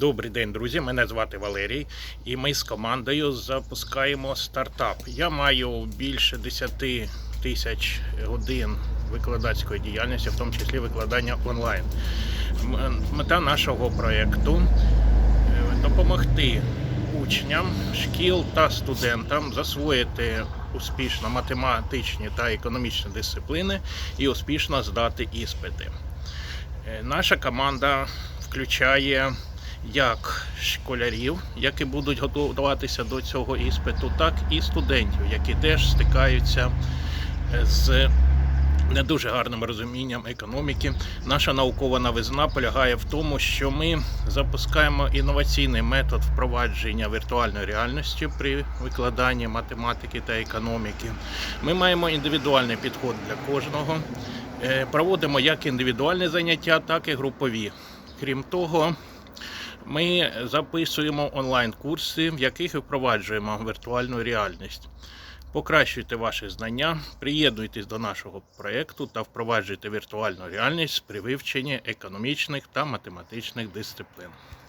Добрий день, друзі. Мене звати Валерій, і ми з командою запускаємо стартап. Я маю більше 10 тисяч годин викладацької діяльності, в тому числі викладання онлайн. Мета нашого проєкту е, допомогти учням, шкіл та студентам засвоїти успішно математичні та економічні дисципліни і успішно здати іспити. Е, Наша команда включає як школярів, які будуть готуватися до цього іспиту, так і студентів, які теж стикаються е, з не дуже гарним розумінням економіки. Наша наукова новизна полягає в тому, що ми запускаємо інноваційний метод впровадження віртуальної реальності при викладанні математики та економіки. Ми маємо індивідуальний підход для кожного. Е, Проводимо як індивідуальні заняття, так і групові. Крім того, ми записуємо онлайн-курси, в яких впроваджуємо віртуальну реальність. Покращуйте ваші знання, приєднуйтесь до нашого проєкту та впроваджуйте віртуальну реальність при вивченні економічних та математичних дисциплін.